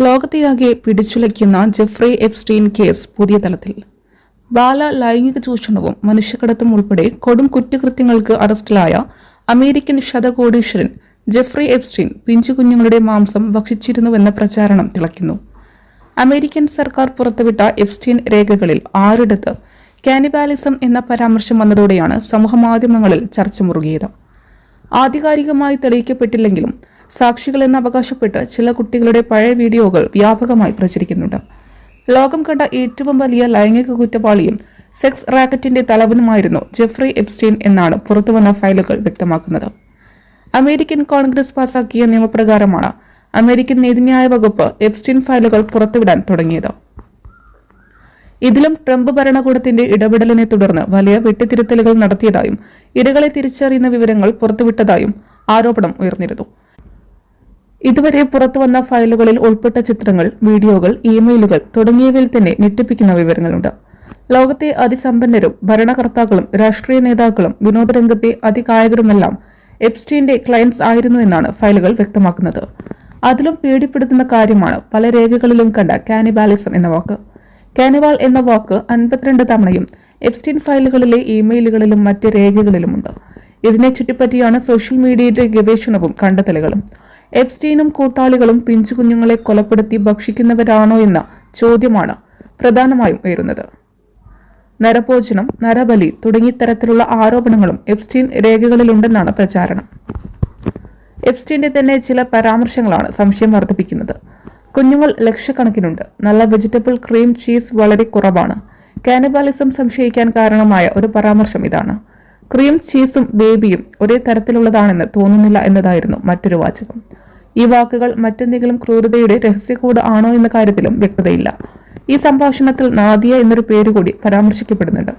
ലോകത്തെയാകെ പിടിച്ചുലയ്ക്കുന്ന Jeffrey Epstein case പുതിയ തലത്തിൽ. ബാല ലൈംഗിക ചൂഷണവും മനുഷ്യക്കടത്തും ഉൾപ്പെടെ കൊടും കുറ്റകൃത്യങ്ങൾക്ക് അറസ്റ്റിലായ അമേരിക്കൻ ശതകോടീശ്വരൻ ജെഫ്രി എപ്സ്റ്റീൻ പിഞ്ചുകുഞ്ഞുങ്ങളുടെ മാംസം ഭക്ഷിച്ചിരുന്നുവെന്ന പ്രചാരണം തിളയ്ക്കുന്നു. അമേരിക്കൻ സർക്കാർ പുറത്തുവിട്ട എപ്സ്റ്റീൻ രേഖകളിൽ ആരുടെ കാനിബാലിസം എന്ന പരാമർശം വന്നതോടെയാണ് സമൂഹമാധ്യമങ്ങളിൽ ചർച്ച മുറുകിയത്. ആധികാരികമായി തെളിയിക്കപ്പെട്ടില്ലെങ്കിലും സാക്ഷികൾ എന്ന് അവകാശപ്പെട്ട് ചില കുട്ടികളുടെ പഴയ വീഡിയോകൾ വ്യാപകമായി പ്രചരിക്കുന്നുണ്ട്. ലോകം കണ്ട ഏറ്റവും വലിയ ലൈംഗിക കുറ്റവാളിയും സെക്സ് റാക്കറ്റിന്റെ തലവനുമായിരുന്നു ജെഫ്രി എപ്സ്റ്റീൻ എന്നാണ് പുറത്തുവന്ന ഫയലുകൾ വ്യക്തമാക്കുന്നത്. അമേരിക്കൻ കോൺഗ്രസ് പാസാക്കിയ നിയമപ്രകാരമാണ് അമേരിക്കൻ നീതിന്യായ വകുപ്പ് എപ്സ്റ്റീൻ ഫയലുകൾ പുറത്തുവിടാൻ തുടങ്ങിയത്. ഇതിലും ട്രംപ് ഭരണകൂടത്തിന്റെ ഇടപെടലിനെ തുടർന്ന് വലിയ വെട്ടിത്തിരുത്തലുകൾ നടത്തിയതായും ഇരകളെ തിരിച്ചറിയുന്ന വിവരങ്ങൾ പുറത്തുവിട്ടതായും ആരോപണം ഉയർന്നിരുന്നു. ഇതുവരെ പുറത്തുവന്ന ഫയലുകളിൽ ഉൾപ്പെട്ട ചിത്രങ്ങൾ വീഡിയോകൾ ഇമെയിലുകൾ തുടങ്ങിയവയിൽ തന്നെ ഞെട്ടിപ്പിക്കുന്ന വിവരങ്ങളുണ്ട്. ലോകത്തെ അതിസമ്പന്നരും ഭരണകർത്താക്കളും രാഷ്ട്രീയ നേതാക്കളും വിനോദരംഗത്തെ അതികായകരുമെല്ലാം എപ്സ്റ്റീന്റെ ക്ലയൻസ് ആയിരുന്നു എന്നാണ് ഫയലുകൾ വ്യക്തമാക്കുന്നത്. അതിലും പേടിപ്പെടുത്തുന്ന കാര്യമാണ് പല രേഖകളിലും കണ്ട കാനിബാലിസം എന്ന വാക്ക്. കാനിവാൾ എന്ന വാക്ക് അൻപത്തിരണ്ട് തവണയും എപ്സ്റ്റീൻ ഫയലുകളിലെ ഇമെയിലുകളിലും മറ്റ് രേഖകളിലുമുണ്ട്. ഇതിനെ ചുറ്റിപ്പറ്റിയാണ് സോഷ്യൽ മീഡിയയുടെ ഗവേഷണവും കണ്ടെത്തലുകളും. എപ്സ്റ്റീനും കൂട്ടാളികളും പിഞ്ചുകുഞ്ഞുങ്ങളെ കൊലപ്പെടുത്തി ഭക്ഷിക്കുന്നവരാണോ എന്ന ചോദ്യമാണ് പ്രധാനമായും ഉയരുന്നത്. നരഭോജനം നരബലി തുടങ്ങിയ തരത്തിലുള്ള ആരോപണങ്ങളും എപ്സ്റ്റീൻ രേഖകളിലുണ്ടെന്നാണ് പ്രചാരണം. എപ്സ്റ്റീന്റെ തന്നെ ചില പരാമർശങ്ങളാണ് സംശയം വർദ്ധിപ്പിക്കുന്നത്. കുഞ്ഞുങ്ങൾ ലക്ഷക്കണക്കിനുണ്ട്. നല്ല വെജിറ്റബിൾ ക്രീം ചീസ് വളരെ കുറവാണ്. കാനബാലിസം സംശയിക്കാൻ കാരണമായ ഒരു പരാമർശം ഇതാണ്. ക്രീം ചീസും ബേബിയും ഒരേ തരത്തിലുള്ളതാണെന്ന് തോന്നുന്നില്ല എന്നതായിരുന്നു മറ്റൊരു വാചകം. ഈ വാക്കുകൾ മറ്റെന്തെങ്കിലും ക്രൂരതയുടെ രഹസ്യക്കൂട് ആണോ എന്ന കാര്യത്തിലും വ്യക്തതയില്ല. ഈ സംഭാഷണത്തിൽ നാദിയ എന്നൊരു പേര് കൂടി പരാമർശിക്കപ്പെടുന്നുണ്ട്.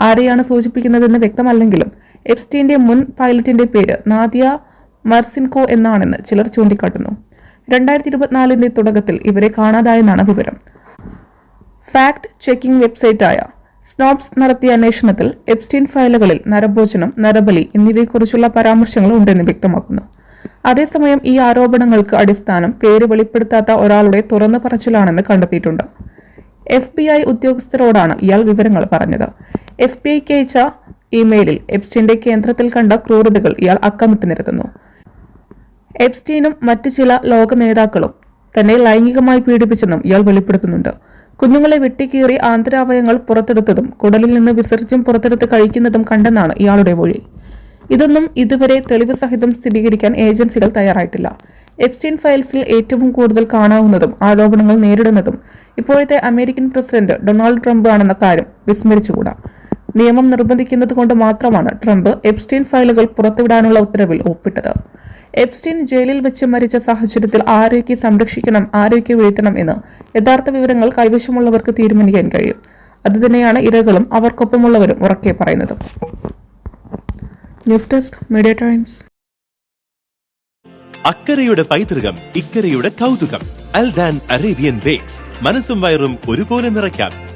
ആരെയാണ് സൂചിപ്പിക്കുന്നതെന്ന് വ്യക്തമല്ലെങ്കിലും എപ്സ്റ്റീന്റെ മുൻ പൈലറ്റിന്റെ പേര് നാദിയ മർസിൻകോ എന്നാണെന്ന് ചിലർ ചൂണ്ടിക്കാട്ടുന്നു. രണ്ടായിരത്തി ഇരുപത്തിനാലിന്റെ തുടക്കത്തിൽ ഇവരെ കാണാതായെന്നാണ് വിവരം. ഫാക്ട് ചെക്കിംഗ് വെബ്സൈറ്റായ സ്നോപ്സ് നടത്തിയ അന്വേഷണത്തിൽ എപ്സ്റ്റീൻ ഫയലുകളിൽ നരഭോജനം നരബലി എന്നിവയെക്കുറിച്ചുള്ള പരാമർശങ്ങൾ ഉണ്ടെന്ന് വ്യക്തമാക്കുന്നു. അതേസമയം ഈ ആരോപണങ്ങൾക്ക് അടിസ്ഥാനം പേര് വെളിപ്പെടുത്താത്ത ഒരാളുടെ തുറന്നു പറച്ചിലാണെന്ന് കണ്ടെത്തിയിട്ടുണ്ട്. എഫ് ബി ഐ ഉദ്യോഗസ്ഥരോടാണ് ഇയാൾ വിവരങ്ങൾ പറഞ്ഞത്. എഫ് ബി ഐക്ക് അയച്ച ഇമെയിലിൽ എപ്സ്റ്റീന്റെ കേന്ദ്രത്തിൽ കണ്ട ക്രൂരതകൾ ഇയാൾ അക്കമിട്ട് നിരത്തുന്നു. എപ്സ്റ്റീനും മറ്റു ചില ലോക നേതാക്കളും തന്നെ ലൈംഗികമായി പീഡിപ്പിച്ചെന്നും ഇയാൾ വെളിപ്പെടുത്തുന്നുണ്ട്. കുഞ്ഞുങ്ങളെ വെട്ടിക്കീറി ആന്തരാവയങ്ങൾ പുറത്തെടുത്തതും കുടലിൽ നിന്ന് വിസർജ്യം പുറത്തെടുത്ത് കഴിക്കുന്നതും കണ്ടെന്നാണ് ഇയാളുടെ മൊഴി. ഇതൊന്നും ഇതുവരെ തെളിവ് സഹിതം സ്ഥിരീകരിക്കാൻ ഏജൻസികൾ തയ്യാറായിട്ടില്ല. എപ്സ്റ്റീൻ ഫയൽസിൽ ഏറ്റവും കൂടുതൽ കാണാവുന്നതും ആരോപണങ്ങൾ നേരിടുന്നതും ഇപ്പോഴത്തെ അമേരിക്കൻ പ്രസിഡന്റ് ഡൊണാൾഡ് ട്രംപ് ആണെന്ന കാര്യം വിസ്മരിച്ചുകൂടാ. നിയമം നിർബന്ധിക്കുന്നത് കൊണ്ട് മാത്രമാണ് ട്രംപ് എപ്സ്റ്റീൻ ഫയലുകൾ പുറത്തുവിടാനുള്ള ഉത്തരവിൽ ഒപ്പിട്ടത്. എപ്സ്റ്റീൻ ജയിലിൽ വെച്ച് മരിച്ച സാഹചര്യത്തിൽ ആരോഗ്യ സംരക്ഷിക്കണം ആരോഗ്യ വീഴ്ത്തണം എന്ന് യഥാർത്ഥ വിവരങ്ങൾ കൈവശമുള്ളവർക്ക് തീരുമാനിക്കാൻ കഴിയും. അതുതന്നെയാണ് ഇരകളും അവർക്കൊപ്പമുള്ളവരും ഉറക്കെ പറയുന്നത്. News Desk Media Times. അക്കരയുടെ പൈതൃകം ഇക്കരയുടെ കൗതുകം. Aldan Arabian Bakes. മനസ്സും വയറും ഒരുപോലെ നിറയ്ക്കാം.